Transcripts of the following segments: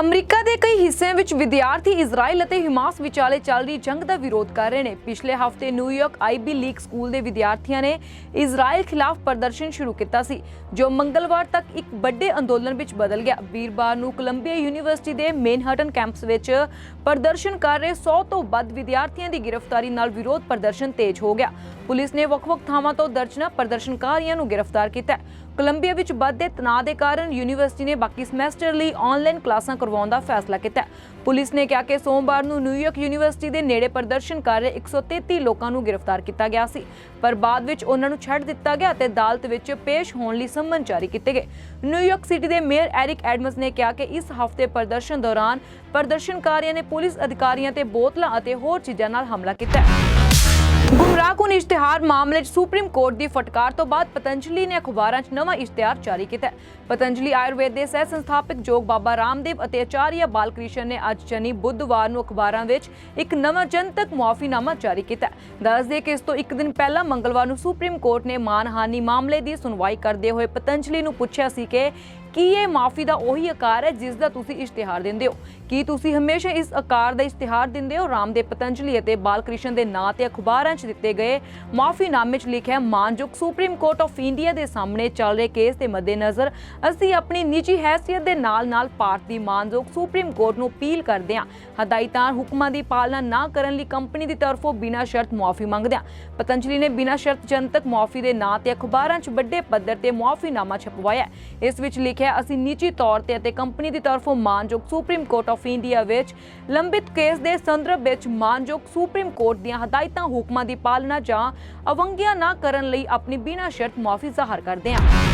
America ਦੇ ਕਈ ਹਿੱਸਿਆਂ ਵਿੱਚ ਵਿਦਿਆਰਥੀ ਇਜ਼ਰਾਈਲ ਅਤੇ ਹਮਾਸ ਵਿਚਾਲੇ ਚੱਲ ਰਹੀ ਜੰਗ ਦਾ ਵਿਰੋਧ ਕਰ ਰਹੇ ਨੇ। ਪਿਛਲੇ ਹਫ਼ਤੇ ਨਿਊਯਾਰਕ ਆਈਬੀ ਲੀਗ ਸਕੂਲ ਦੇ ਵਿਦਿਆਰਥੀਆਂ ਨੇ ਇਜ਼ਰਾਈਲ ਖਿਲਾਫ ਪ੍ਰਦਰਸ਼ਨ ਸ਼ੁਰੂ ਕੀਤਾ ਸੀ, ਜੋ ਮੰਗਲਵਾਰ ਤੱਕ ਇੱਕ ਵੱਡੇ ਅੰਦੋਲਨ ਵਿੱਚ ਬਦਲ ਗਿਆ। ਵੀਰਵਾਰ ਨੂੰ ਕੋਲੰਬੀਆ ਯੂਨੀਵਰਸਿਟੀ ਦੇ ਮੈਨਹਟਨ ਕੈਂਪਸ ਵਿੱਚ ਪ੍ਰਦਰਸ਼ਨ ਕਰ ਰਹੇ 100 ਤੋਂ ਵੱਧ ਵਿਦਿਆਰਥੀਆਂ ਦੀ ਗ੍ਰਿਫਤਾਰੀ ਨਾਲ ਵਿਰੋਧ ਪ੍ਰਦਰਸ਼ਨ ਤੇਜ਼ ਹੋ ਗਿਆ। ਪੁਲਿਸ ਨੇ ਵੱਖ-ਵੱਖ ਥਾਵਾਂ ਤੋਂ ਦਰਜਨਾਂ ਪ੍ਰਦਰਸ਼ਨਕਾਰੀਆਂ ਨੂੰ ਗ੍ਰਿਫਤਾਰ ਕੀਤਾ ਹੈ। ਕੋਲੰਬੀਆ ਵਿੱਚ ਵੱਧਦੇ ਤਣਾਅ ਦੇ ਕਾਰਨ ਯੂਨੀਵਰਸਿਟੀ ਨੇ ਬਾਕੀ ਸਮੈਸਟਰ ਲਈ ਆਨਲਾਈਨ ਕਲਾਸਾਂ ਕਰਵਾਉਣ ਦਾ ਫੈਸਲਾ ਕੀਤਾ। ਪੁਲਿਸ ਨੇ ਕਿਹਾ ਕਿ ਸੋਮਵਾਰ ਨੂੰ ਨਿਊਯਾਰਕ ਯੂਨੀਵਰਸਿਟੀ ਦੇ ਨੇੜੇ ਪ੍ਰਦਰਸ਼ਨ ਕਰ ਰਹੇ 133 ਲੋਕਾਂ ਨੂੰ ਗ੍ਰਿਫਤਾਰ ਕੀਤਾ ਗਿਆ ਸੀ। ਪਰ ਬਾਅਦ ਵਿੱਚ ਉਹਨਾਂ ਨੂੰ ਛੱਡ ਦਿੱਤਾ ਗਿਆ ਅਤੇ ਅਦਾਲਤ ਵਿੱਚ ਪੇਸ਼ ਹੋਣ ਲਈ ਸੰਮਨ ਜਾਰੀ ਕੀਤੇ ਗਏ। ਨਿਊਯਾਰਕ ਸਿਟੀ ਦੇ ਮੇਅਰ ਐਰਿਕ ਐਡਮਸ ਨੇ ਕਿਹਾ ਕਿ ਇਸ ਹਫ਼ਤੇ ਪ੍ਰਦਰਸ਼ਨ ਦੌਰਾਨ ਪ੍ਰਦਰਸ਼ਨਕਾਰੀਆਂ ਨੇ ਪੁਲਿਸ ਅਧਿਕਾਰੀਆਂ ਤੇ ਬੋਤਲਾਂ ਅਤੇ ਹੋਰ ਚੀਜ਼ਾਂ ਨਾਲ ਹਮਲਾ ਕੀਤਾ ਹੈ ਇਸ਼ਤਿਹਾਰ ਮਾਮਲੇ 'ਚ ਸੁਪਰੀਮ ਕੋਰਟ ਦੀ ਫਟਕਾਰ ਤੋਂ ਬਾਅਦ ਪਤੰਜਲੀ ਨੇ ਅਖਬਾਰਾਂ 'ਚ ਨਵਾਂ ਇਸ਼ਤਿਹਾਰ ਜਾਰੀ ਕੀਤਾ ਪਤੰਜਲੀ ਆਯੁਰਵੇਦ ਦੇ ਸਹਿ ਸੰਸਥਾਪਕ ਜੋਗ ਬਾਬਾ ਰਾਮਦੇਵ ਅਤੇ ਆਚਾਰੀਆ ਬਾਲਕ੍ਰਿਸ਼ਨ ਨੇ ਅੱਜ ਸ਼ਨੀ ਬੁੱਧਵਾਰ ਨੂੰ ਅਖਬਾਰਾਂ ਵਿੱਚ ਇੱਕ ਨਵਾਂ ਜਨਤਕ ਮੁਆਫੀਨਾਮਾ ਜਾਰੀ ਕੀਤਾ ਹੈ। ਕਿ ਇਸ ਤੋਂ ਇੱਕ ਦਿਨ ਪਹਿਲਾਂ ਮੰਗਲਵਾਰ ਨੂੰ ਸੁਪਰੀਮ ਕੋਰਟ ਨੇ ਮਾਨਹਾਨੀ ਮਾਮਲੇ ਦੀ ਸੁਣਵਾਈ ਕਰਦੇ ਹੋਏ ਪਤੰਜਲੀ ਨੂੰ ਪੁੱਛਿਆ ਸੀ ਕਿ ਕੀ ਇਹ ਮਾਫੀ ਦਾ ਉਹੀ ਆਕਾਰ ਹੈ ਜਿਸ ਦਾ ਤੁਸੀਂ ਇਸ਼ਤਿਹਾਰ ਦਿੰਦੇ ਹੋ? ਕੀ ਤੁਸੀਂ ਹਮੇਸ਼ਾ ਇਸ ਆਕਾਰ ਦਾ ਇਸ਼ਤਿਹਾਰ ਦਿੰਦੇ ਹੋ? ਰਾਮਦੇਵ ਪਤੰਜਲੀ ਅਤੇ ਬਾਲਕ੍ਰਿਸ਼ਨ ਦੇ ਨਾਂ ਤੇ ਅਖਬਾਰਾਂ 'ਚ ਦਿੱਤੇ ਗਏ। ਮਾਫੀਨਾਮੇ 'ਚ ਲਿਖਿਆ ਮਾਨਯੋਗ ਸੁਪਰੀਮ ਕੋਰਟ ਆਫ ਇੰਡੀਆ ਦੇ ਸਾਹਮਣੇ ਚੱਲ ਰਹੇ ਕੇਸ ਦੇ ਮੱਦੇਨਜ਼ਰ ਅਸੀਂ ਆਪਣੀ ਨਿੱਜੀ ਹੈਸੀਅਤ ਦੇ ਨਾਲ-ਨਾਲ ਭਾਰਤ ਦੀ ਮਾਨਯੋਗ ਸੁਪਰੀਮ ਕੋਰਟ ਨੂੰ ਅਪੀਲ ਕਰਦੇ ਹਾਂ। ਹਦਾਇਤਾਂ, ਹੁਕਮਾਂ ਦੀ ਪਾਲਣਾ ਨਾ ਕਰਨ ਲਈ ਕੰਪਨੀ ਦੀ ਤਰਫੋਂ ਬਿਨਾਂ ਸ਼ਰਤ ਮੁਆਫੀ ਮੰਗਦੇ ਹਾਂ। ਪਤੰਜਲੀ ਨੇ ਬਿਨਾਂ ਸ਼ਰਤ ਜਨਤਕ ਮੁਆਫੀ ਦੇ ਨਾਂ ਤੇ ਅਖਬਾਰਾਂ 'ਚ ਵੱਡੇ ਪੱਧਰ ਤੇ ਮੁਆਫੀਨਾਮਾ ਛਪਵਾਇਆ ਇਸ ਵਿੱਚ ਲਿਖਿਆ ਅਸੀਂ ਨਿੱਜੀ ਤੌਰ ਤੇ ਅਤੇ ਕੰਪਨੀ ਦੀ ਤਰਫੋਂ ਮਾਨਯੋਗ ਸੁਪਰੀਮ ਕੋਰਟ ਆਫ ਇੰਡੀਆ ਵਿੱਚ ਲੰਬਿਤ ਕੇਸ ਦੇ ਸੰਦਰਭ ਵਿੱਚ ਮਾਨਯੋਗ ਸੁਪਰੀਮ ਕੋਰਟ ਦੀਆਂ ਹਦਾਇਤਾਂ, ਹੁਕਮਾਂ ਦੀ ਪਾਲਣਾ ਜਾਂ ਅਵੰਗਿਆ ਨਾ ਕਰਨ ਲਈ ਆਪਣੀ ਬਿਨਾਂ ਸ਼ਰਤ ਮੁਆਫੀ ਜ਼ਾਹਰ ਕਰਦੇ ਹਾਂ।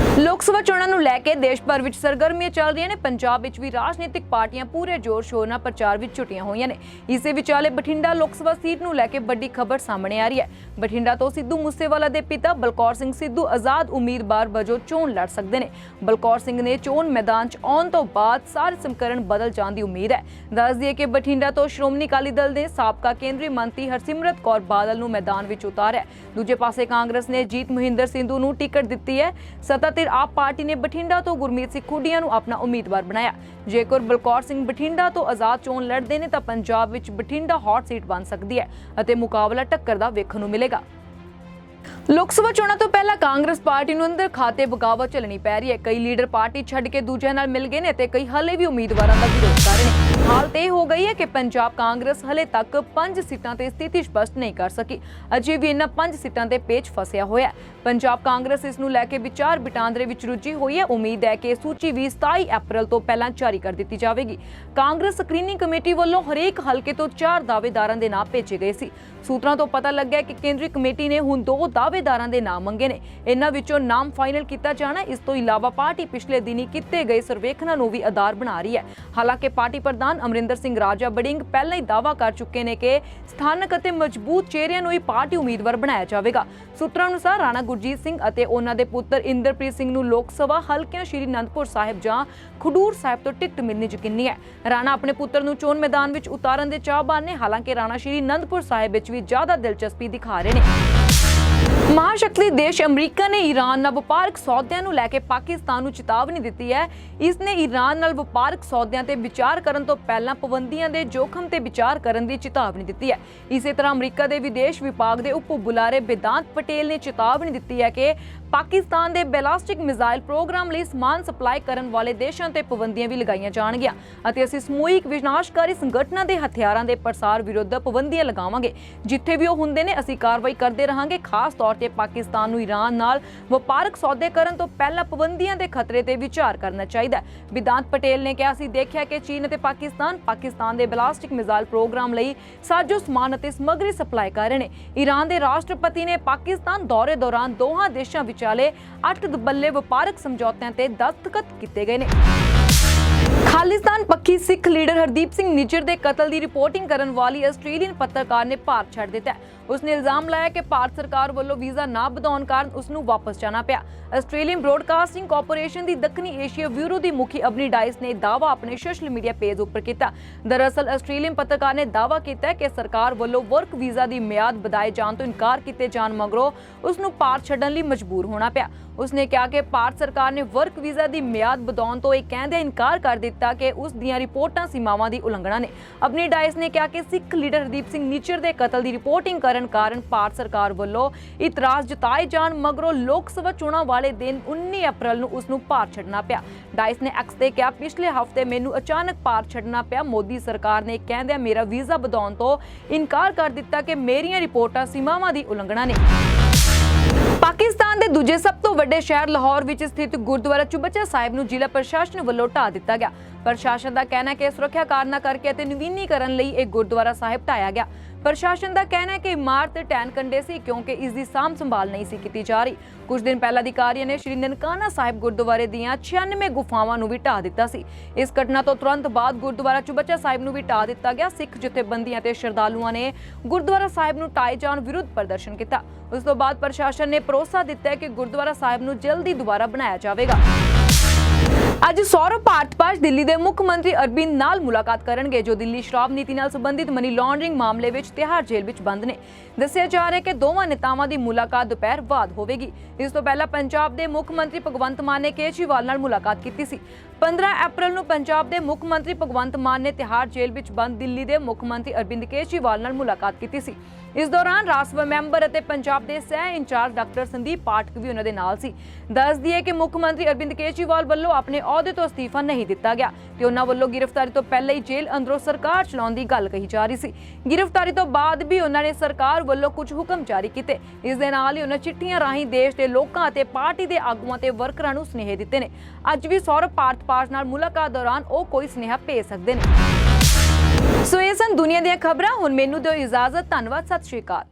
ਲੋਕ ਸਭਾ ਚੋਣਾਂ ਨੂੰ ਲੈ ਕੇ ਦੇਸ਼ ਭਰ ਵਿੱਚ ਸਰਗਰਮੀਆਂ ਚੱਲ ਰਹੀਆਂ ਨੇ। ਪੰਜਾਬ ਵਿੱਚ ਵੀ ਰਾਜਨੀਤਿਕ ਪਾਰਟੀਆਂ ਪੂਰੇ ਜ਼ੋਰ ਸ਼ੋਰ ਨਾਲ ਪ੍ਰਚਾਰ ਵਿੱਚ ਛੁੱਟੀਆਂ ਹੋਈਆਂ ਨੇ। ਇਸੇ ਵਿਚਾਲੇ ਬਠਿੰਡਾ ਲੋਕ ਸਭਾ ਸੀਟ ਨੂੰ ਲੈ ਕੇ ਵੱਡੀ ਖਬਰ ਸਾਹਮਣੇ ਆ ਰਹੀ ਹੈ। ਬਠਿੰਡਾ ਤੋਂ ਸਿੱਧੂ ਮੂਸੇਵਾਲਾ ਦੇ ਪਿਤਾ ਬਲਕੌਰ ਸਿੰਘ ਸਿੱਧੂ ਆਜ਼ਾਦ ਉਮੀਦਵਾਰ ਵਜੋਂ ਚੋਣ ਲੜ ਸਕਦੇ ਨੇ। ਬਲਕੌਰ ਸਿੰਘ ਨੇ ਚੋਣ ਮੈਦਾਨ 'ਚ ਆਉਣ ਤੋਂ ਬਾਅਦ ਸਾਰੇ ਸਮਕਰਨ ਬਦਲ ਜਾਣ ਦੀ ਉਮੀਦ ਹੈ। ਦੱਸ ਦਈਏ ਕਿ ਬਠਿੰਡਾ ਤੋਂ ਸ਼੍ਰੋਮਣੀ ਅਕਾਲੀ ਦਲ ਦੇ ਸਾਬਕਾ ਕੇਂਦਰੀ ਮੰਤਰੀ ਹਰਸਿਮਰਤ ਕੌਰ ਬਾਦਲ ਨੂੰ ਮੈਦਾਨ ਵਿੱਚ ਉਤਾਰਿਆ। ਦੂਜੇ ਪਾਸੇ ਕਾਂਗਰਸ ਨੇ ਜੀਤ ਮਹਿੰਦਰ ਸਿੰਧੂ ਨੂੰ ਟਿਕਟ ਦਿੱਤੀ ਹੈ। ਸੱਤਾਧਿਰ ਆਪ ਪਾਰਟੀ ਨੇ ਬਠਿੰਡਾ ਤੋਂ ਗੁਰਮੀਤ ਸਿੰਘ ਖੁੱਡੀਆਂ ਨੂੰ ਆਪਣਾ ਉਮੀਦਵਾਰ ਬਣਾਇਆ ਜੇਕਰ ਬਲਕੌਰ ਸਿੰਘ ਬਠਿੰਡਾ ਤੋਂ ਆਜ਼ਾਦ ਚੋਣ ਲੜਦੇ ਨੇ ਤਾਂ ਪੰਜਾਬ ਵਿੱਚ ਬਠਿੰਡਾ ਹੌਟ ਸੀਟ ਬਣ ਸਕਦੀ ਹੈ ਅਤੇ ਮੁਕਾਬਲਾ ਟੱਕਰ ਦਾ ਵੇਖਣ ਨੂੰ ਮਿਲੇਗਾ ਲੋਕ ਸਭਾ ਚੋਣਾਂ ਤੋਂ ਪਹਿਲਾਂ ਕਾਂਗਰਸ ਪਾਰਟੀ ਨੂੰ ਅੰਦਰ ਖਾਤੇ ਬਗਾਵਤ ਚੱਲਣੀ ਪੈ ਰਹੀ ਹੈ ਕਈ ਲੀਡਰ ਪਾਰਟੀ ਛੱਡ ਕੇ ਦੂਜਿਆਂ ਨਾਲ ਮਿਲ ਗਏ ਨੇ ਤੇ ਕਈ ਹਲੇ ਵੀ ਉਮੀਦਵਾਰਾਂ ਦਾ ਵਿਰੋਧ ਕਰ ਰਹੇ ਨੇ ਹਾਲਤ ਇਹ ਹੋ ਗਈ ਹੈ ਕਿ ਪੰਜਾਬ ਕਾਂਗਰਸ ਹਲੇ ਤੱਕ 5 ਸੀਟਾਂ ਤੇ ਸਥਿਤੀ ਸਪਸ਼ਟ ਨਹੀਂ ਕਰ ਸਕੀ। ਅਜੇ ਵੀ ਇਹਨਾਂ 5 ਸੀਟਾਂ ਤੇ ਪੇਚ ਫਸਿਆ ਹੋਇਆ ਹੈ। ਪੰਜਾਬ ਕਾਂਗਰਸ ਇਸ ਨੂੰ ਲੈ ਕੇ ਵਿਚਾਰ ਵਟਾਂਦਰੇ ਵਿੱਚ ਰੁੱਝੀ ਹੋਈ ਹੈ। ਉਮੀਦ ਹੈ ਕਿ ਸੂਚੀ ਵੀ 27 ਅਪ੍ਰੈਲ ਤੋਂ ਪਹਿਲਾਂ ਜਾਰੀ ਕਰ ਦਿੱਤੀ ਜਾਵੇਗੀ। ਕਾਂਗਰਸ ਸਕਰੀਨਿੰਗ ਕਮੇਟੀ ਵੱਲੋਂ ਹਰੇਕ ਹਲਕੇ ਤੋਂ ਚਾਰ ਦਾਅਵੇਦਾਰਾਂ ਦੇ ਨਾਂ ਭੇਜੇ ਗਏ ਸੀ। ਸੂਤਰਾਂ ਤੋਂ ਪਤਾ ਲੱਗਿਆ ਕਿ ਕੇਂਦਰੀ ਕਮੇਟੀ ਨੇ ਹੁਣ ਦੋ ਦਾਅਵੇਦਾਰਾਂ ਦੇ ਨਾਮ ਮੰਗੇ ਨੇ। ਇਹਨਾਂ ਵਿੱਚੋਂ ਨਾਮ ਫਾਈਨਲ ਕੀਤਾ ਜਾਣਾ, ਇਸ ਤੋਂ ਇਲਾਵਾ ਪਾਰਟੀ ਪਿਛਲੇ ਦਿਨੀ ਕੀਤੇ ਗਏ ਸਰਵੇਖਣਾਂ ਨੂੰ ਵੀ ਆਧਾਰ ਬਣਾ ਰਹੀ ਹੈ। ਹਾਲਾਂਕਿ ਪਾਰਟੀ ਪ੍ਰਧਾਨ ਅਮਰਿੰਦਰ ਸਿੰਘ ਰਾਜਾ ਬੜਿੰਗ ਪਹਿਲਾਂ ਹੀ ਦਾਅਵਾ ਕਰ ਚੁੱਕੇ ਨੇ ਕਿ ਸਥਾਨਕ ਅਤੇ ਮਜ਼ਬੂਤ ਚਿਹਰਿਆਂ ਨੂੰ ਹੀ ਪਾਰਟੀ ਉਮੀਦਵਾਰ ਬਣਾਇਆ ਜਾਵੇਗਾ। ਸੂਤਰਾਂ ਅਨੁਸਾਰ ਰਾਣਾ ਗੁਰਜੀਤ ਸਿੰਘ ਅਤੇ ਉਹਨਾਂ ਦੇ ਪੁੱਤਰ ਇੰਦਰਪ੍ਰੀਤ ਸਿੰਘ ਨੂੰ ਲੋਕ ਸਭਾ, ਹਲਕਿਆਂ ਸ਼੍ਰੀ ਅਨੰਦਪੁਰ ਸਾਹਿਬ ਜਾਂ ਖਡੂਰ ਸਾਹਿਬ ਤੋਂ ਟਿਕਟ ਮਿਲਣੀ ਯਕੀਨੀ ਹੈ। ਰਾਣਾ ਆਪਣੇ ਪੁੱਤਰ ਨੂੰ ਚੋਣ ਮੈਦਾਨ ਵਿੱਚ ਉਤਾਰਨ ਦੇ ਚਾਹਬਾਨ ਨੇ, ਹਾਲਾਂਕਿ ਰਾਣਾ ਸ਼੍ਰੀ ਅਨੰਦਪੁਰ ਸਾਹਿਬ ਵਿੱਚ ਵੀ ਜ਼ਿਆਦਾ ਦਿਲਚਸਪੀ ਦਿਖਾ ਰਹੇ ਨੇ। ਮਹਾਸ਼ਕਤੀ ਦੇਸ਼ ਅਮਰੀਕਾ ਨੇ ਈਰਾਨ ਨਾਲ ਵਪਾਰਕ ਸੌਦਿਆਂ ਨੂੰ ਲੈ ਕੇ ਪਾਕਿਸਤਾਨ ਨੂੰ ਚੇਤਾਵਨੀ ਦਿੱਤੀ ਹੈ। ਇਸ ਨੇ ਈਰਾਨ ਨਾਲ ਵਪਾਰਕ ਸੌਦਿਆਂ ਤੇ ਵਿਚਾਰ ਕਰਨ ਤੋਂ ਪਹਿਲਾਂ ਪਾਬੰਦੀਆਂ ਦੇ ਜੋਖਮ ਤੇ ਵਿਚਾਰ ਕਰਨ ਦੀ ਚੇਤਾਵਨੀ ਦਿੱਤੀ ਹੈ। ਇਸੇ ਤਰ੍ਹਾਂ ਅਮਰੀਕਾ ਦੇ ਵਿਦੇਸ਼ ਵਿਭਾਗ ਦੇ ਉਪ ਬੁਲਾਰੇ ਬੇਦਾਂਤ ਪਟੇਲ ਨੇ ਚੇਤਾਵਨੀ ਦਿੱਤੀ ਹੈ ਕਿ ਪਾਕਿਸਤਾਨ ਦੇ ਬੈਲਾਸਟਿਕ ਮਿਜ਼ਾਈਲ ਪ੍ਰੋਗਰਾਮ ਲਈ ਸਮਾਨ ਸਪਲਾਈ ਕਰਨ ਵਾਲੇ ਦੇਸ਼ਾਂ ਤੇ ਪਾਬੰਦੀਆਂ ਵੀ ਲਗਾਈਆਂ ਜਾਣਗੀਆਂ ਅਤੇ ਅਸੀਂ ਸਮੂਹਿਕ ਵਿਨਾਸ਼ਕਾਰੀ ਸੰਗਠਨਾਂ ਦੇ ਹਥਿਆਰਾਂ ਦੇ ਪ੍ਰਸਾਰ ਵਿਰੁੱਧ ਪਾਬੰਦੀਆਂ ਲਗਾਵਾਂਗੇ। ਜਿੱਥੇ ਵੀ ਉਹ ਹੁੰਦੇ ਨੇ, ਅਸੀਂ ਕਾਰਵਾਈ ਕਰਦੇ ਰਹਾਂਗੇ। ਖਾਸ ਤੌਰ ਤੇ ਪਾਕਿਸਤਾਨ ਨੂੰ ਈਰਾਨ ਨਾਲ ਵਪਾਰਕ ਸੌਦੇ ਕਰਨ ਤੋਂ ਪਹਿਲਾਂ ਪਾਬੰਦੀਆਂ ਦੇ ਖਤਰੇ ਤੇ ਵਿਚਾਰ ਕਰਨਾ ਚਾਹੀਦਾ ਹੈ। ਵਿਦਾਂਤ ਪਟੇਲ ਨੇ ਕਿਹਾ, ਅਸੀਂ ਦੇਖਿਆ ਕਿ ਚੀਨ ਅਤੇ ਪਾਕਿਸਤਾਨ ਪਾਕਿਸਤਾਨ ਦੇ ਬਲਾਸਟਿਕ ਮਿਜ਼ਾਈਲ ਪ੍ਰੋਗਰਾਮ ਲਈ ਸਾਜੋ ਸਮਾਨ ਅਤੇ ਸਮੱਗਰੀ ਸਪਲਾਈ ਕਰ ਰਹੇ ਨੇ। ਈਰਾਨ ਦੇ ਰਾਸ਼ਟਰਪਤੀ ਨੇ ਪਾਕਿਸਤਾਨ ਦੌਰੇ ਦੌਰਾਨ ਦੋਹਾਂ ਦੇਸ਼ਾਂ ਵਿਚਾਲੇ ਅੱਠ ਦਬੱਲੇ ਵਪਾਰਕ ਸਮਝੌਤਿਆਂ ਤੇ ਦਸਤਖਤ ਕੀਤੇ ਗਏ ਨੇ। ਖਾਲਿਸਤਾਨ ਪੱਖੀ ਸਿੱਖ ਲੀਡਰ ਹਰਦੀਪ ਸਿੰਘ ਨਿੱਜਰ ਦੇ ਕਤਲ ਦੀ ਰਿਪੋਰਟਿੰਗ ਕਰਨ ਵਾਲੀ ਆਸਟ੍ਰੇਲੀਅਨ ਪੱਤਰਕਾਰ ਨੇ ਭਾਰਤ ਛੱਡ ਦਿੱਤਾ ਹੈ। ਉਸਨੇ ਇਲਜ਼ਾਮ ਲਾਇਆ ਕਿ ਭਾਰਤ ਸਰਕਾਰ ਵੱਲੋਂ ਵੀਜ਼ਾ ਨਾ ਵਧਾਉਣ ਕਾਰਨ ਉਸ ਨੂੰ ਵਾਪਸ ਜਾਣਾ ਪਿਆ। ਆਸਟ੍ਰੇਲੀਅਨ ਬ੍ਰੌਡਕਾਸਟਿੰਗ ਕਾਰਪੋਰੇਸ਼ਨ ਦੀ ਦੱਖਣੀ ਏਸ਼ੀਆ ਬਿਊਰੋ ਦੀ ਮੁਖੀ ਅਬਨੀ ਡਾਈਸ ਨੇ ਦਾਅਵਾ ਆਪਣੇ ਸੋਸ਼ਲ ਮੀਡੀਆ ਪੇਜ ਉੱਪਰ ਕੀਤਾ। ਦਰਅਸਲ, ਆਸਟ੍ਰੇਲੀਅਨ ਪੱਤਰਕਾਰ ਨੇ ਦਾਅਵਾ ਕੀਤਾ ਕਿ ਸਰਕਾਰ ਵੱਲੋਂ ਵਰਕ ਵੀਜ਼ਾ ਦੀ ਮਿਆਦ ਵਧਾਏ ਜਾਣ ਤੋਂ ਇਨਕਾਰ ਕੀਤੇ ਜਾਣ ਮਗਰੋਂ ਉਸ ਨੂੰ ਭਾਰਤ ਛੱਡਣ ਲਈ ਮਜਬੂਰ ਹੋਣਾ ਪਿਆ। ਉਸਨੇ ਕਿਹਾ ਕਿ ਭਾਰਤ ਸਰਕਾਰ ਨੇ ਵਰਕ ਵੀਜ਼ਾ ਦੀ ਮਿਆਦ ਵਧਾਉਣ ਤੋਂ ਇਹ ਕਹਿੰਦੇ ਇਨਕਾਰ ਕਰ ਦਿੱਤਾ ਕਿ ਉਸ ਦੀਆਂ ਰਿਪੋਰਟਾਂ ਸੀਮਾਵਾਂ ਦੀ ਉਲੰਘਣਾ ਨੇ। ਆਪਣੀ ਡਾਇਸ ਨੇ ਕਿਹਾ ਕਿ ਸਿੱਖ ਲੀਡਰ ਹਰਦੀਪ ਸਿੰਘ ਨੀਚਰ ਦੇ ਕਤਲ ਦੀ ਰਿਪੋਰਟਿੰਗ ਕਰਨ ਕਾਰਨ ਭਾਰਤ ਸਰਕਾਰ ਵੱਲੋਂ ਇਤਰਾਜ਼ ਜਤਾਏ ਜਾਣ ਮਗਰੋਂ ਲੋਕ ਸਭਾ ਚੋਣਾਂ ਵਾਲੇ ਦਿਨ 19 ਅਪ੍ਰੈਲ ਨੂੰ ਉਸ ਨੂੰ ਭਾਰਤ ਛੱਡਣਾ ਪਿਆ। ਡਾਇਸ ਨੇ ਐਕਸ ਤੇ ਕਿਹਾ, ਪਿਛਲੇ ਹਫ਼ਤੇ ਮੈਨੂੰ ਅਚਾਨਕ ਭਾਰਤ ਛੱਡਣਾ ਪਿਆ। ਮੋਦੀ ਸਰਕਾਰ ਨੇ ਕਹਿੰਦਿਆਂ ਮੇਰਾ ਵੀਜ਼ਾ ਵਧਾਉਣ ਤੋਂ ਇਨਕਾਰ ਕਰ ਦਿੱਤਾ ਕਿ ਮੇਰੀਆਂ ਰਿਪੋਰਟਾਂ ਸੀਮਾਵਾਂ ਦੀ ਉਲੰਘਣਾ ਨੇ। ਪਾਕਿਸਤਾਨ ਦੇ ਦੂਜੇ ਸਭ ਤੋਂ ਵੱਡੇ ਸ਼ਹਿਰ ਲਾਹੌਰ ਵਿੱਚ ਸਥਿਤ ਗੁਰਦੁਆਰਾ ਚੁਬਚਾ ਸਾਹਿਬ ਨੂੰ ਜ਼ਿਲ੍ਹਾ ਪ੍ਰਸ਼ਾਸਨ ਵੱਲੋਂ ਢਾਹ ਦਿੱਤਾ ਗਿਆ। ਪ੍ਰਸ਼ਾਸਨ ਦਾ ਕਹਿਣਾ ਹੈ ਕਿ ਸੁਰੱਖਿਆ ਕਾਰਨਾਂ ਕਰਕੇ ਅਤੇ ਨਵੀਨੀਕਰਨ ਲਈ ਇਹ ਗੁਰਦੁਆਰਾ ਸਾਹਿਬ ਢਾਇਆ ਗਿਆ। ਪ੍ਰਸ਼ਾਸਨ ਦਾ ਕਹਿਣਾ ਹੈ ਕਿ ਇਮਾਰਤ ਟੈਨ ਕੰਡੇ ਸੀ ਕਿਉਂਕਿ ਇਸ ਦੀ ਸਾਂਭ ਸੰਭਾਲ ਨਹੀਂ ਸੀ ਕੀਤੀ ਜਾ ਰਹੀ। ਕੁਝ ਦਿਨ ਪਹਿਲਾਂ ਅਧਿਕਾਰੀਆਂ ਨੇ ਸ਼੍ਰੀ ਨਨਕਾਣਾ ਸਾਹਿਬ ਗੁਰਦੁਆਰੇ ਦੀਆਂ 96 ਗੁਫਾਵਾਂ ਨੂੰ ਵੀ ਢਾਹ ਦਿੱਤਾ ਸੀ। ਇਸ ਘਟਨਾ ਤੋਂ ਤੁਰੰਤ ਬਾਅਦ ਗੁਰਦੁਆਰਾ ਚੁਬੱਚਾ ਸਾਹਿਬ ਨੂੰ ਵੀ ਢਾਹ ਦਿੱਤਾ ਗਿਆ। ਸਿੱਖ ਜਥੇਬੰਦੀਆਂ ਤੇ ਸ਼ਰਧਾਲੂਆਂ ਨੇ ਗੁਰਦੁਆਰਾ ਸਾਹਿਬ ਨੂੰ ਟਾਏ ਜਾਣ ਵਿਰੁੱਧ ਪ੍ਰਦਰਸ਼ਨ ਕੀਤਾ। ਉਸ ਤੋਂ ਬਾਅਦ ਪ੍ਰਸ਼ਾਸਨ ਨੇ ਭਰੋਸਾ ਦਿੱਤਾ ਕਿ ਗੁਰਦੁਆਰਾ ਸਾਹਿਬ ਨੂੰ ਜਲਦੀ ਦੁਬਾਰਾ ਬਣਾਇਆ ਜਾਵੇਗਾ। ਅੱਜ ਸੌਰਵ ਭਾਰਤਪਾਸ਼ ਦਿੱਲੀ ਦੇ ਮੁੱਖ ਮੰਤਰੀ ਅਰਬਿੰਦ ਨਾਲ ਮੁਲਾਕਾਤ ਕਰਨਗੇ, ਜੋ ਦਿੱਲੀ ਸ਼ਰਾਬ ਨੀਤੀ ਨਾਲ ਸੰਬੰਧਿਤ ਮਨੀ ਲਾਂਡਰਿੰਗ ਮਾਮਲੇ ਵਿੱਚ ਤਿਹਾੜ ਜੇਲ੍ਹ ਵਿੱਚ ਬੰਦ ਨੇ। ਦੱਸਿਆ ਜਾ ਰਿਹਾ ਹੈ ਕਿ ਦੋਵਾਂ ਨੇਤਾਵਾਂ ਦੀ ਮੁਲਾਕਾਤ ਦੁਪਹਿਰ ਬਾਅਦ ਹੋਵੇਗੀ। ਇਸ ਤੋਂ ਪਹਿਲਾਂ ਪੰਜਾਬ ਦੇ ਮੁੱਖ ਮੰਤਰੀ ਭਗਵੰਤ ਮਾਨ ਨੇ ਕੇਜਰੀਵਾਲ ਨਾਲ ਮੁਲਾਕਾਤ ਕੀਤੀ ਸੀ। 15 ਅਪ੍ਰੈਲ ਨੂੰ ਪੰਜਾਬ ਦੇ ਮੁੱਖ ਮੰਤਰੀ ਭਗਵੰਤ ਮਾਨ ਨੇ ਤਿਹਾੜ ਜੇਲ੍ਹ ਵਿੱਚ ਬੰਦ ਦਿੱਲੀ ਦੇ ਮੁੱਖ ਮੰਤਰੀ ਅਰਬਿੰਦ ਕੇਜਰੀਵਾਲ ਨਾਲ ਮੁਲਾਕਾਤ ਕੀਤੀ ਸੀ। ਇਸ ਦੌਰਾਨ ਰਾਜ ਸਭਾ ਮੈਂਬਰ ਅਤੇ ਪੰਜਾਬ ਦੇ ਸਹਿ in charge doctor Sandeep Pathak ਵੀ ਉਹਨਾਂ ਦੇ ਨਾਲ ਸੀ। ਦੱਸ ਦਈਏ ਕਿ ਮੁੱਖ ਮੰਤਰੀ ਅਰਬਿੰਦ ਕੇਜਰੀਵਾਲ ਵੱਲੋਂ ਆਪਣੇ ਅਹੁਦੇ ਤੋਂ ਅਸਤੀਫਾ ਨਹੀਂ ਦਿੱਤਾ ਗਿਆ ਤੇ ਉਹਨਾਂ ਵੱਲੋਂ ਗ੍ਰਿਫਤਾਰੀ ਤੋਂ ਪਹਿਲਾਂ ਹੀ ਜੇਲ੍ਹ ਅੰਦਰੋਂ ਸਰਕਾਰ ਚਲਾਉਣ ਦੀ ਗੱਲ ਕਹੀ ਜਾ ਰਹੀ ਸੀ। ਗ੍ਰਿਫਤਾਰੀ ਤੋਂ ਬਾਅਦ ਵੀ ਉਹਨਾਂ ਨੇ ਸਰਕਾਰ ਵੱਲੋਂ ਕੁਝ ਹੁਕਮ ਜਾਰੀ ਕੀਤੇ। ਇਸ ਦੇ ਨਾਲ ਹੀ ਉਹਨਾਂ ਚਿੱਠੀਆਂ ਰਾਹੀਂ ਦੇਸ਼ ਦੇ ਲੋਕਾਂ ਅਤੇ ਪਾਰਟੀ ਦੇ ਆਗੂਆਂ ਤੇ ਵਰਕਰਾਂ ਨੂੰ ਸੁਨੇਹੇ ਦਿੱਤੇ ਨੇ। ਅੱਜ ਵੀ ਸੌਰਵ ਪਾਰਥ ਨਾਲ ਮੁਲਾਕਾਤ ਦੌਰਾਨ ਉਹ ਕੋਈ ਸੁਨੇਹਾ ਭੇਜ ਸਕਦੇ ਨੇ। ਸੋ ਇਹ ਸਨ ਦੁਨੀਆ ਦੀਆਂ ਖਬਰਾਂ, ਹੁਣ ਮੈਨੂੰ ਦਿਓ ਇਜਾਜ਼ਤ, ਧੰਨਵਾਦ, ਸਤਿ ਸ਼੍ਰੀ ਅਕਾਲ।